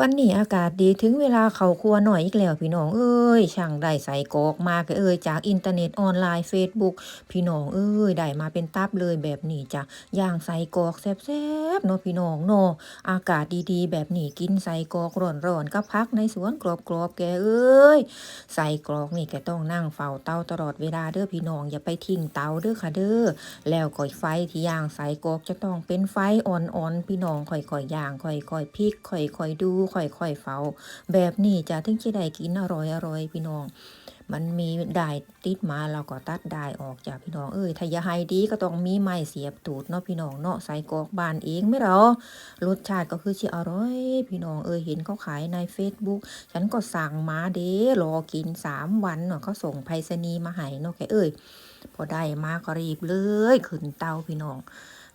วันนี้อากาศดีถึงเวลาเข้าครัวหน่อยอีกแล้วพี่น้องเอ้ยช่างได้ใส่กอกมากเอ้ยจากอินเทอร์เน็ตออนไลน์ Facebook พี่น้องเอ้ยได้มาเป็นตับเลยแบบนี้จ้ะย่างใส่กอกแซ่บๆเนาะพี่น้องเนาะอากาศดีๆ แบบนี้กินใส่กอกร้อนๆกับพักในสวนกรอบๆแกเอ้ยใส่กรอกนี่แกต้องนั่งเฝ้าเตาตลอดเวลาเด้อพี่น้องอย่าไปทิ้งเตาเด้อค่ะเด้อแล้วก็ไฟที่ย่างใส่กอกจะต้องเป็นไฟอ่อนๆพี่น้องค่อยๆย่างค่อยๆพลิกค่อยๆดูค่อยๆเฝ้า แบบนี้จะถึงจะได้กินอร่อยๆพี่น้อง มันมีได้ติดมาเราก็ตัดได้ออกจากพี่น้องเอ้ยถ้าอยาให้ดีก็ต้องมีไม้เสียบตูดเนาะพี่น้องเนาะใส่กรอกบานเองไม่หรอรสชาติก็คือสิอร่อย พี่น้องเอ้ยเห็นเขาขายใน Facebook ฉันก็สั่งมาเด้รอกินสามวันเนาะเขาส่งไปรษณีย์มาให้เนาะแกเอ้ยพอได้มาก็รีบเลยขึ้นเตาพี่น้อง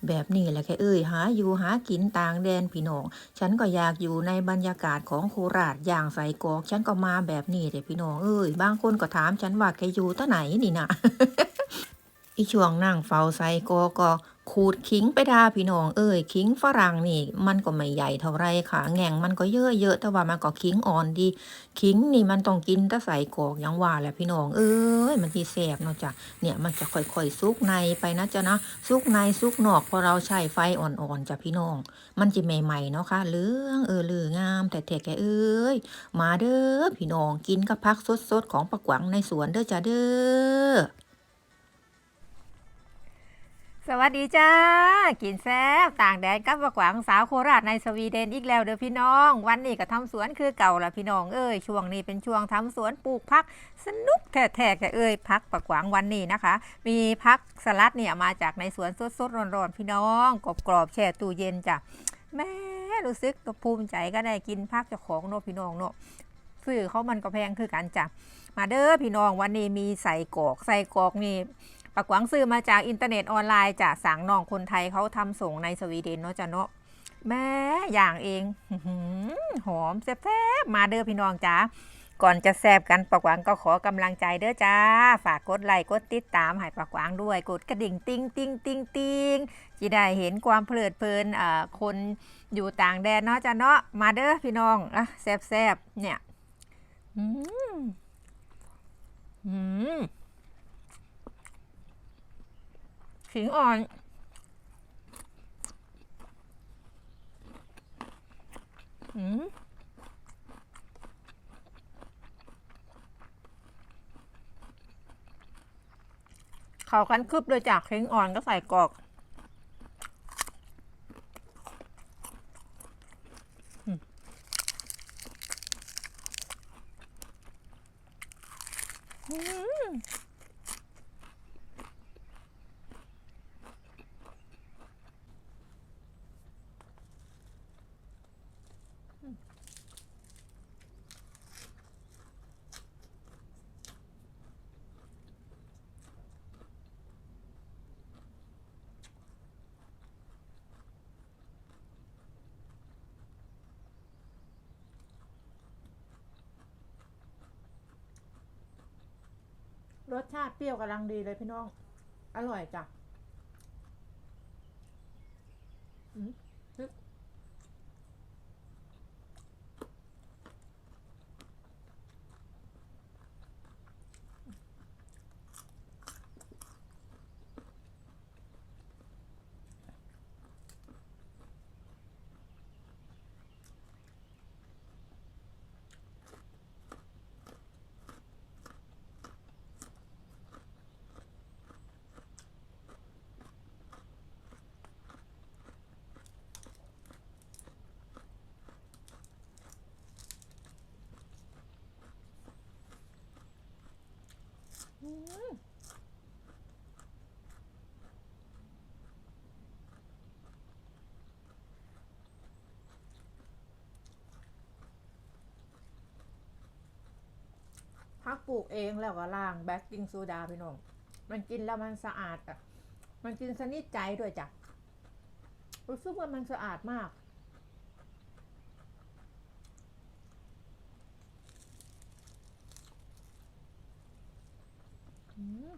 แบบนี้แหละแค่เอ้ยหาอยู่หากินต่างแดนพี่น้องฉันก็อยากอยู่ในบรรยากาศของโคราชอย่างใส่กอก ฉันก็มาแบบนี้เลยพี่น้องเอ้ยบางคนก็ถามฉันว่าแกอยู่ที่ไหนนี่นะ อีช่วงนั่งเฝ้าใส่กอกก็ขูดขิงไปดาพี่น้องเอ้ยขิงฝรั่งนี่ มันก็ไม่ใหญ่เท่าไรค่ะแง่งมันก็เยอะเยอะแต่ว่ามันก็ขิงอ่อนดี ขิงนี่มันต้องกินถ้าใส่กอกย่างว่าแหละพี่น้องเอ้ยมันที่แสบเนาะจ้ะเนี่ยมันจะค่อยๆซุกในไปนะจ๊ะนะซุกในซุกนอกพอเราใช้ไฟอ่อนๆจ้ะพี่น้อง มันจะใหม่ๆเนาะค่ะเลืองเออลืองามแต่แท้แกเอ้ยมาเด้อพี่น้องกินกับพักสดๆของปักหวังในสวนเด้อจ้ะเด้อ สวัสดีจ้า กินแซ่บต่างแดนกับบักวังสาวโคราชในสวีเดนอีกแล้วเด้อพี่น้อง วันนี้ก็ทำสวนคือเก่าละพี่น้องเอ้ยช่วงนี้เป็นช่วงทำสวนปลูกพัก สนุกแท้ๆแกเอ้ยพักปักหวังวันนี้นะคะ มีพักสลัดเนี่ยมาจากในสวนสดๆร้อนๆพี่น้องกรอบๆแช่ตู้เย็นจ้ะแม่รู้สึกก็ภูมิใจก็ได้กินพักเจ้าของเนาะพี่น้องเนาะซื้อเขามันก็แพงคือกันจ้ะมาเด้อพี่น้องวันนี้มีใส่กอกใส่กอกนี่ ปักหวังซื้อมาจากอินเทอร์เน็ตออนไลน์จากสังน้องคนไทยเขาทำส่งในสวีเดนเนาะจ้ะเนาะแม่อย่างเองหอมแซ่บๆมาเด้อพี่น้องจ้าก่อนจะแซบกันปักหวังก็ขอกำลังใจเด้อจ้า ฝากกดไลค์กดติดตามให้ปักหวังด้วย กดกระดิ่งติ้งติ้งติ้งติ้งจะได้เห็นความเพลิดเพลินอ่าคนอยู่ต่างแดนเนาะจ้ะเนาะมาเด้อพี่น้องอะแซ่บเนี่ยอืมอืม ขิงอ่อน อืมเขากันคืบเลยจากเขิงอ่อนก็ใส่กรอก อืม รสชาติเปรี้ยวกำลังดีเลยพี่น้อง อร่อยจ้ะ อืมฮึอืมพัก ปลูกเองแล้วก็ล้างแบคกิ้งโซดาพี่น้อง มันกินแล้วมันสะอาดอะ มันกินสนิทใจด้วยจ้ะรู้สึกว่ามันสะอาดมาก อืม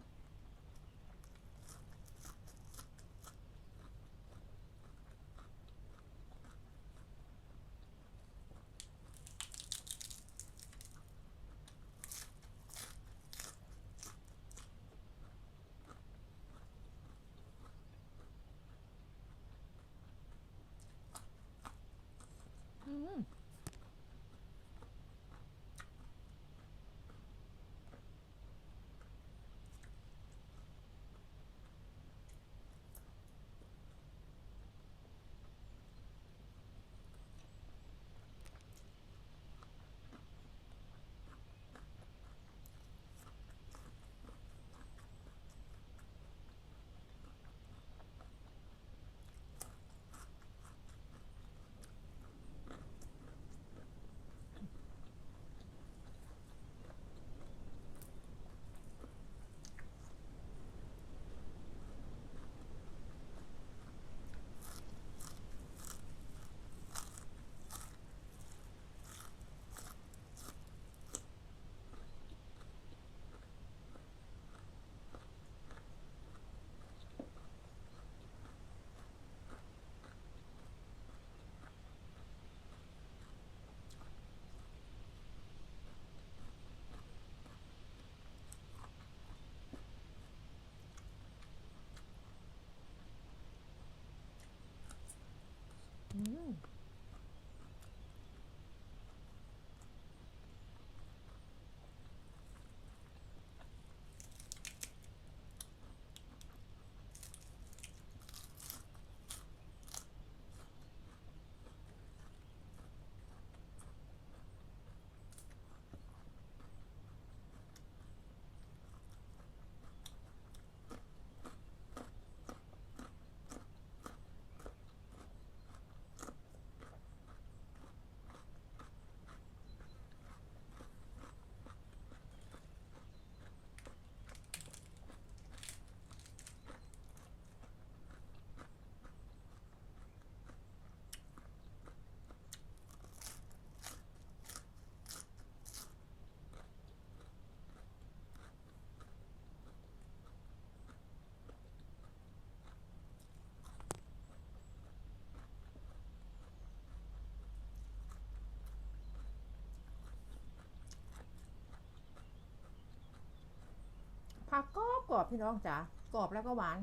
ผักกรอบกรอบพี่น้องจ๋ากรอบแล้วก็หวาน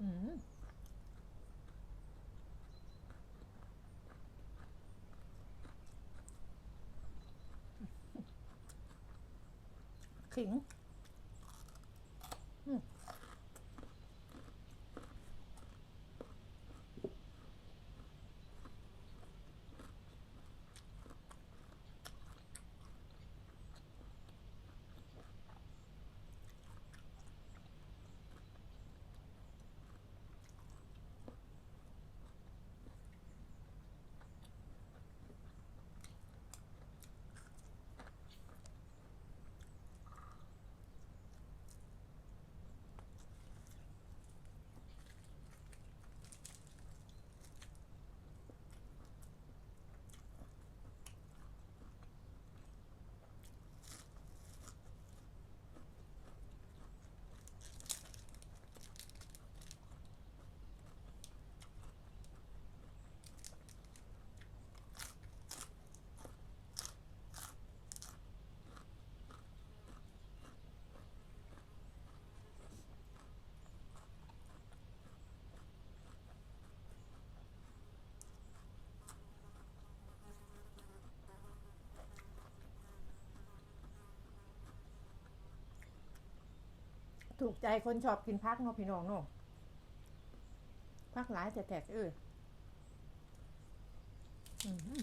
อืมขิง ถูกใจคนชอบกินพักเนาะพี่น้องเนาะพักหลายแต่แตกเอออืม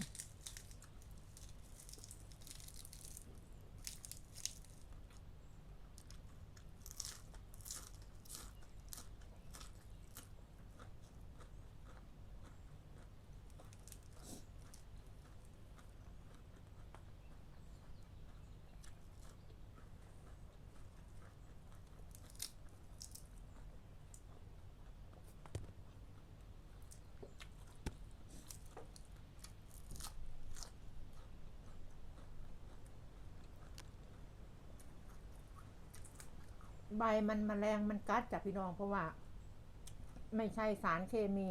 ใบมันมแมลงมันกัดจากพี่น้องเพราะว่า ไม่ใช่สารเคมี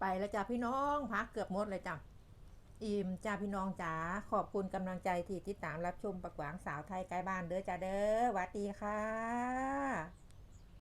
ไปแล้วจ้าพี่น้องพักเกือบหมดเลยจ้ะอิ่มจ้าพี่น้องจ๋าขอบคุณกำลังใจที่ติดตามรับชมปักหวางสาวไทยใกล้บ้านเด้อจ้าเด้อวัดดีค่ะ